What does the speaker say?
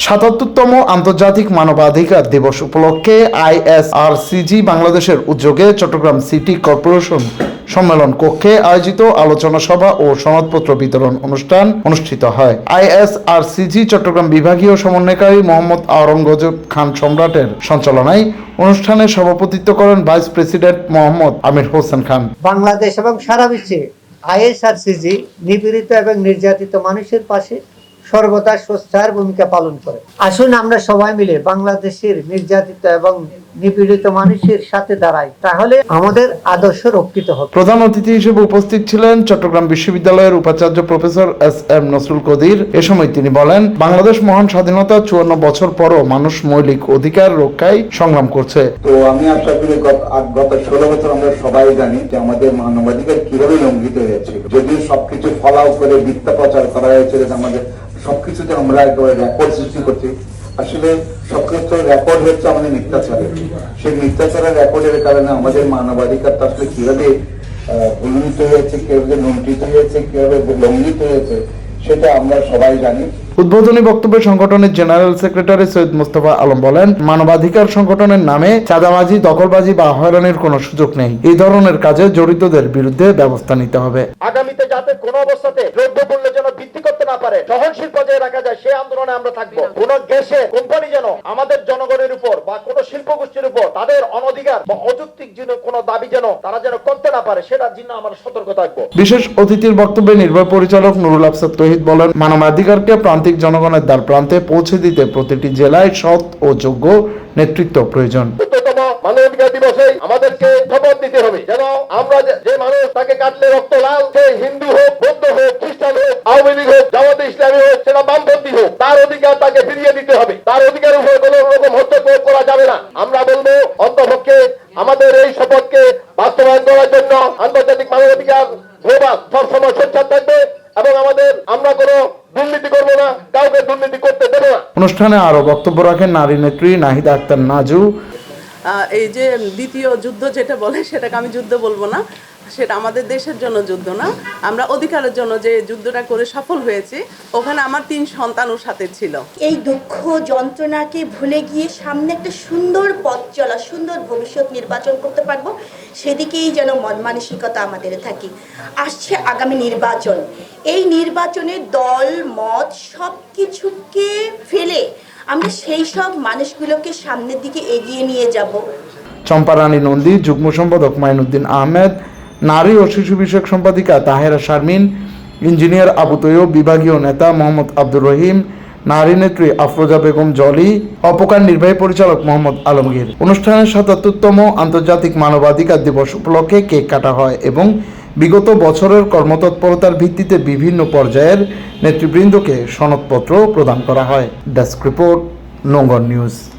সাতাত্তরতম আন্তর্জাতিক মানবাধিকার দিবস উপলক্ষে আইএসআরসিজি বাংলাদেশের উদ্যোগে চট্টগ্রাম সিটি কর্পোরেশন সম্মেলন কক্ষে আয়োজিত আলোচনা সভা ও সনদপত্র বিতরণ অনুষ্ঠান অনুষ্ঠিত হয়। আইএসআরসিজি চট্টগ্রাম বিভাগীয় সমন্বয়কারী মোহাম্মদ আওরঙ্গজেব খান সম্রাটের সঞ্চালনায় অনুষ্ঠানে সভাপতিত্ব করেন ভাইস প্রেসিডেন্ট মোহাম্মদ আমির হোসেন খান। বাংলাদেশ এবং সারা বিশ্বে আইএসআরসিজি নিপীড়িত এবং নির্যাতিত মানুষের পাশে সর্বদা সোচ্চার ভূমিকা পালন করে। আসুন আমরা সবাই মিলে বাংলাদেশের নির্যাতিত এবং নিপীড়িত মানুষের সাথে দাঁড়াই তাহলে আমাদের আদর্শ রক্ষিত হবে। প্রধান অতিথি হিসেবে উপস্থিত ছিলেন চট্টগ্রাম বিশ্ববিদ্যালয়ের উপাচার্য professor S M Nasrul Kadir. এ সময় তিনি বলেন বাংলাদেশ মহান স্বাধীনতা চুয়ান্ন বছর পরও মানুষ মৌলিক অধিকার রক্ষায় সংগ্রাম করছে। তো আমি আশা করি গত ষোলো বছর আমরা সবাই জানি যে আমাদের মানবাধিকার কীভাবে লঙ্ঘিত হয়েছে। যদিও সবকিছু ফলাও করে মিথ্যা প্রচার করা হয়েছে আমাদের সবকিছুতে আমরা একেবারে রেকর্ড সৃষ্টি করছি, আসলে সবকিছু রেকর্ড হচ্ছে আমাদের মিথ্যাচারের। সেই মিথ্যাচারের রেকর্ডের কারণে আমাদের মানবাধিকারটা আসলে কীভাবে উন্নীত হয়েছে, কীভাবে লঙ্ঘিত হয়েছে, কীভাবে লঙ্ঘিত হয়েছে, সেটা আমরা সবাই জানি। উদ্বোধনী বক্তব্যে সংগঠনের জেনারেল সেক্রেটারি সৈয়দ মুস্তফা আলম বলেন মানবাধিকার সংগঠনের নামে চাঁদাবাজি দখলবাজি বা হয়রানির কোনো সুযোগ নেই। এই ধরনের কাজে জড়িতদের বিরুদ্ধে ব্যবস্থা নিতে হবে। আগামীতে যাতে কোনো অবস্থাতে দ্রব্য মূল্য যেন বৃদ্ধি করতে না পারে সহনশীল পর্যায়ে রাখা যায় সেই আন্দোলনে আমরা থাকব। কোন দেশে কোম্পানি যেন আমাদের জনগণের উপর বা কোন শিল্প গোষ্ঠীর উপর তাদের অনধিকার বা অযৌক্তিক যেন কোনো দাবি যেন তারা যেন করতে না পারে সেটার জন্য আমরা সতর্ক থাকব। বিশেষ অতিথির বক্তব্যে নির্বাহী পরিচালক নুরুল আফসাদ তহিদ বলেন মানবাধিকারকে প্রান্তিক জনগণের দ্বার প্রান্তে পৌঁছে দিতে প্রতিটি জেলায় সৎ ও যোগ্য নেতৃত্ব প্রয়োজন। মানবাধিকার দিবসে আমাদেরকে হবে। যেন আমরা যে- মানুষ তাকে কাটলে রক্ত লাল, সে হিন্দু হোক, বৌদ্ধ হোক, খ্রিস্টান হোক, আওয়ামী লীগ হোক, জামাতে ইসলামী হোক, সেটা বামপন্থী হোক, তার অধিকার তাকে ফিরিয়ে দিতে হবে। তার অধিকারের উপর কোন রকম হস্তক্ষেপ করা যাবে না। আমরা বলব, অন্তপক্ষে আমাদের এই শপথকে বাস্তবায়ন করার জন্য আন্তর্জাতিক মানবাধিকার সবসময় সোচ্চার আমরা কোনো দুর্নীতি করব না কাউকে দুর্নীতি করতে দেবো না। অনুষ্ঠানে আরও বক্তব্য রাখেন নারী নেত্রী নাহিদা আক্তার নাজু। আহ, এই যে দ্বিতীয় যুদ্ধ যেটা বলে সেটাকে আমি যুদ্ধ বলব না। সেটা আমাদের দেশের জন্য যুদ্ধ না। আমরা অধিকারের জন্য যে যুদ্ধটা করে সফল হয়েছি ওখানে আমার তিন সন্তানও সাথে ছিল। এই দুঃখ যন্ত্রণাকে ভুলে গিয়ে সামনে একটা সুন্দর পথ চলা সুন্দর ভবিষ্যৎ নির্বাচন করতে পারব সেদিকেই যেন মন মানসিকতা আমাদের থাকে। আসছে আগামী নির্বাচন। এই নির্বাচনে দল মত সব কিছুকে ফেলে আমরা সেই সব মানুষগুলোকে সামনের দিকে এগিয়ে নিয়ে যাব। চম্পারানী নন্দী যুগ্ম সম্পাদক মাইনুদ্দিন আহমেদ নারী ও শিশু বিষয়ক সম্পাদিকা তাহেরা শারমিন, ইঞ্জিনিয়ার আবু তৈয়ব, বিভাগীয় নেতা মোহাম্মদ আব্দুর রহিম, নারী নেত্রী আফরোজা বেগম জলি, অপকার নির্বাহী পরিচালক মোহাম্মদ আলমগীর। অনুষ্ঠানের সাতাত্তরতম আন্তর্জাতিক মানবাধিকার দিবস উপলক্ষে কেক কাটা হয় এবং বিগত বছরের কর্মতৎপরতার ভিত্তিতে বিভিন্ন পর্যায়ের নেতৃবৃন্দকে সনদপত্র প্রদান করা হয়। Desk report, Nongor News.